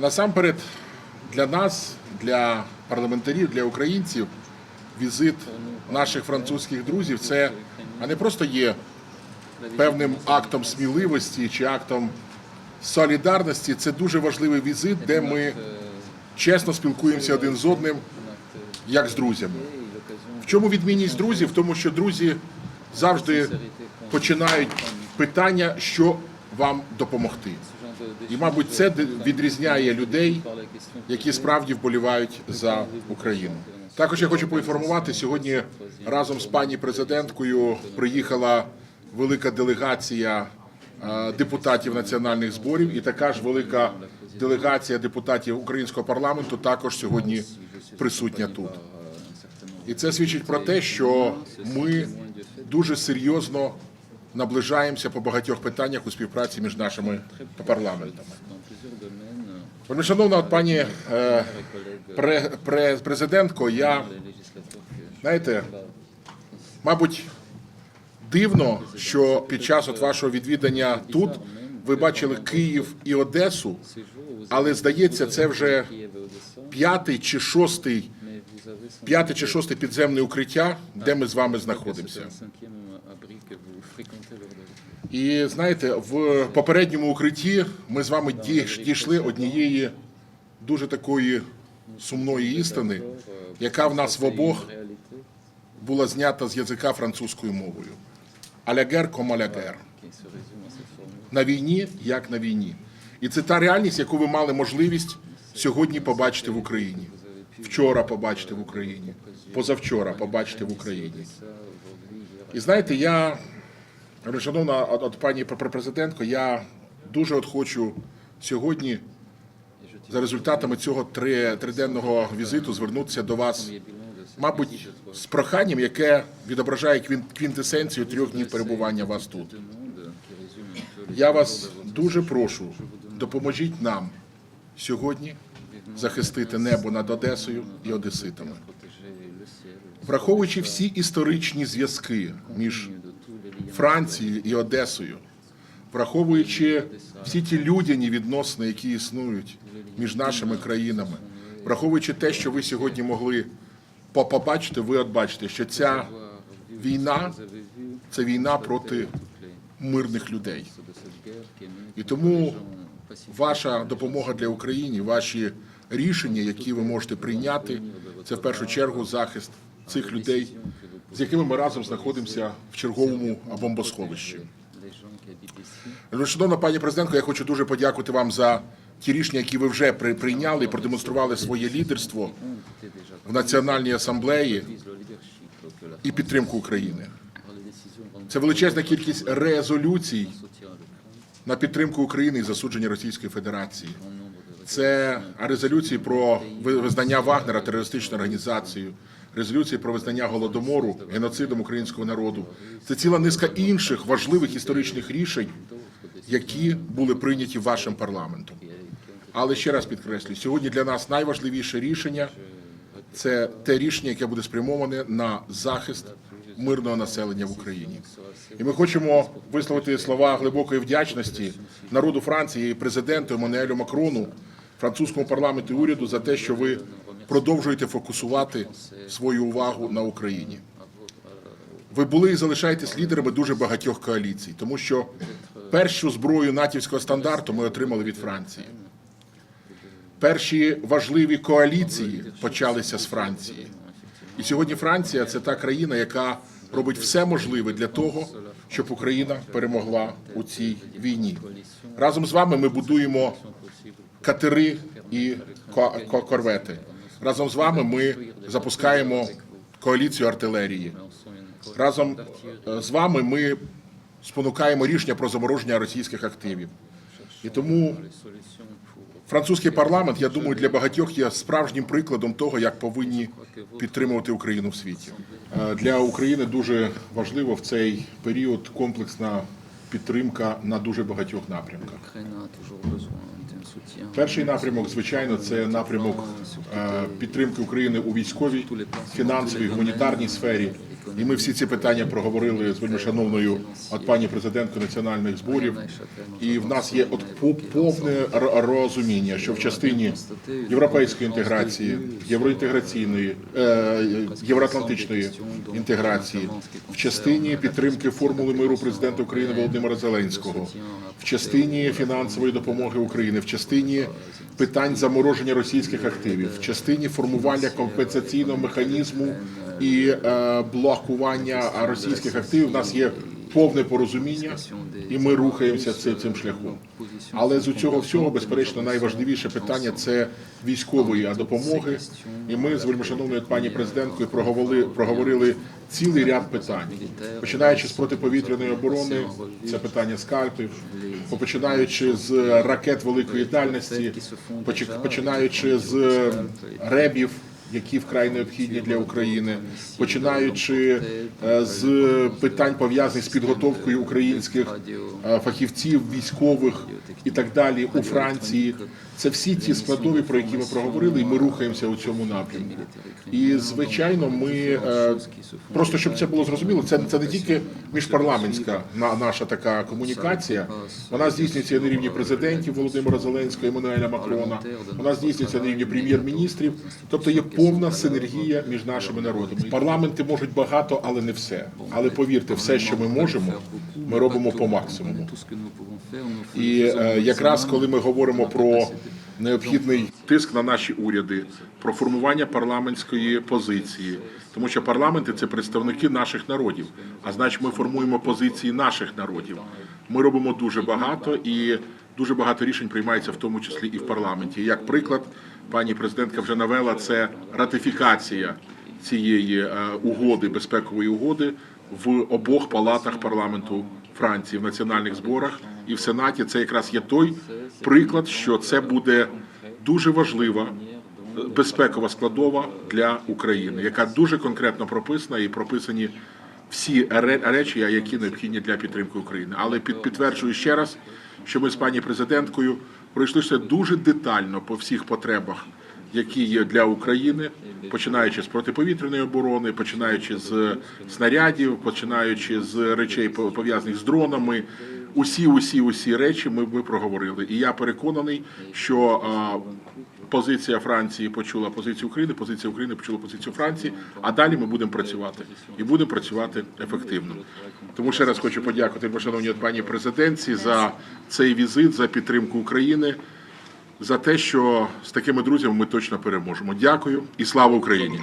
Насамперед, для нас, для парламентарів, для українців, візит наших французьких друзів це не просто є певним актом сміливості чи актом солідарності. Це дуже важливий візит, де ми чесно спілкуємося один з одним, як з друзями. В чому відмінність друзів? В тому, що друзі завжди починають питання, що вам допомогти. І, мабуть, це відрізняє людей, які справді вболівають за Україну. Також я хочу поінформувати сьогодні разом з пані президенткою приїхала велика делегація е, депутатів національних зборів, і така ж велика делегація депутатів українського парламенту також сьогодні присутня тут. І це свідчить про те, що ми дуже серйозно наближаємося по багатьох питаннях у співпраці між нашими парламентами. Шановна пані е, пре, пре, президентко, я знаєте, мабуть, дивно, що під час от вашого відвідання тут ви бачили Київ і Одесу, але здається, це вже п'ятий чи шостий, п'яте чи шосте підземне укриття, де ми з вами знаходимося. І знаєте, в попередньому укритті ми з вами дій- дійшли однієї дуже такої сумної істини, яка в нас в обох була знята з язика французькою мовою. Алягер комалягер. На війні, як на війні. І це та реальність, яку ви мали можливість сьогодні побачити в Україні. Вчора побачити в Україні, позавчора побачити в Україні. І знаєте, я, шановна от, от пані президентко, я дуже от хочу сьогодні за результатами цього три, триденного візиту звернутися до вас, мабуть, з проханням, яке відображає квінтесенцію трьох днів перебування вас тут. Я вас дуже прошу, допоможіть нам сьогодні захистити небо над Одесою і Одеситами. Враховуючи всі історичні зв'язки між Францією і Одесою, враховуючи всі ті людяні відносини, які існують між нашими країнами, враховуючи те, що ви сьогодні могли побачити, ви от бачите, що ця війна це війна проти мирних людей. І тому ваша допомога для України, ваші рішення, які ви можете прийняти, це в першу чергу захист цих людей, з якими ми разом знаходимося в черговому бомбосховищі. Шановна пані президентко, я хочу дуже подякувати вам за ті рішення, які ви вже прийняли і продемонстрували своє лідерство в Національній асамблеї і підтримку України. Це величезна кількість резолюцій на підтримку України і засудження Російської Федерації. Це резолюції про ви- визнання Вагнера терористичною організацією, резолюції про визнання голодомору геноцидом українського народу. Це ціла низка інших важливих історичних рішень, які були прийняті вашим парламентом. Але ще раз підкреслюю, сьогодні для нас найважливіше рішення це те рішення, яке буде спрямоване на захист мирного населення в Україні. І ми хочемо висловити слова глибокої вдячності народу Франції, і президенту Еммануелю Макрону, французькому парламенту і уряду за те, що ви продовжуєте фокусувати свою увагу на Україні. Ви були і залишаєтесь лідерами дуже багатьох коаліцій, тому що першу зброю натівського стандарту ми отримали від Франції. Перші важливі коаліції почалися з Франції. І сьогодні Франція це та країна, яка робить все можливе для того, щоб Україна перемогла у цій війні. Разом з вами ми будуємо катери і ко- ко- корвети. Разом з вами ми запускаємо коаліцію артилерії. Разом е, з вами ми спонукаємо рішення про замороження російських активів. І тому французький парламент, я думаю, для багатьох є справжнім прикладом того, як повинні підтримувати Україну в світі. Е, Для України дуже важливо в цей період комплексна підтримка на дуже багатьох напрямках. Перший напрямок, звичайно, це напрямок е, підтримки України у військовій, фінансовій, гуманітарній сфері. І ми всі ці питання проговорили з вельмишановною от пані президенткою національних зборів. І в нас є от по- повне розуміння, що в частині європейської інтеграції, євроінтеграційної, е, євроатлантичної інтеграції, в частині підтримки формули миру президента України Володимира Зеленського, в частині фінансової допомоги України, в частині питань замороження російських активів, в частині формування компенсаційного механізму і е, блокування російських активів. У нас є повне порозуміння, і ми рухаємося цим, шляхом. Але з цього всього, безперечно, найважливіше питання це військової допомоги. І ми з вельмишановною пані президенткою проговорили, проговорили цілий ряд питань, починаючи з протиповітряної оборони, це питання скальпів, починаючи з ракет великої дальності, почи- починаючи з ребів. Які вкрай необхідні для України, починаючи е, з питань пов'язаних з підготовкою українських е, фахівців, військових і так далі у Франції. Це всі ті складові, про які ми проговорили, і ми рухаємося у цьому напрямку. І звичайно, ми е, просто щоб це було зрозуміло, це, це не тільки міжпарламентська на- наша така комунікація. Вона здійснюється на рівні президентів Володимира Зеленського, Еммануеля Макрона. Вона здійснюється на рівні прем'єр-міністрів. Тобто є повна синергія між нашими народами. Парламенти можуть багато, але не все. Але повірте, все, що ми можемо, ми робимо по максимуму. І е, якраз коли ми говоримо про необхідний тиск на наші уряди, про формування парламентської позиції, тому що парламенти це представники наших народів. А значить, ми формуємо позиції наших народів. Ми робимо дуже багато і дуже багато рішень приймається в тому числі і в парламенті. Як приклад, пані президентка вже навела це ратифікація цієї е, угоди, безпекової угоди в обох палатах парламенту Франції в національних зборах і в Сенаті. Це якраз є той приклад, що це буде дуже важлива е, безпекова складова для України, яка дуже конкретно прописана і прописані всі речі, які необхідні для підтримки України. Але під підтверджую ще раз, що ми з пані президенткою пройшлися дуже детально по всіх потребах які є для України, починаючи з протиповітряної оборони, починаючи з снарядів, починаючи з речей по- пов'язаних з дронами. Усі, усі, усі речі ми, ми проговорили. І я переконаний, що а, позиція Франції почула позицію України, позиція України почула позицію Франції. А далі ми будемо працювати і будемо працювати ефективно. Тому ще раз хочу подякувати шановній пані президенці за цей візит, за підтримку України за те, що з такими друзями ми точно переможемо. Дякую і слава Україні!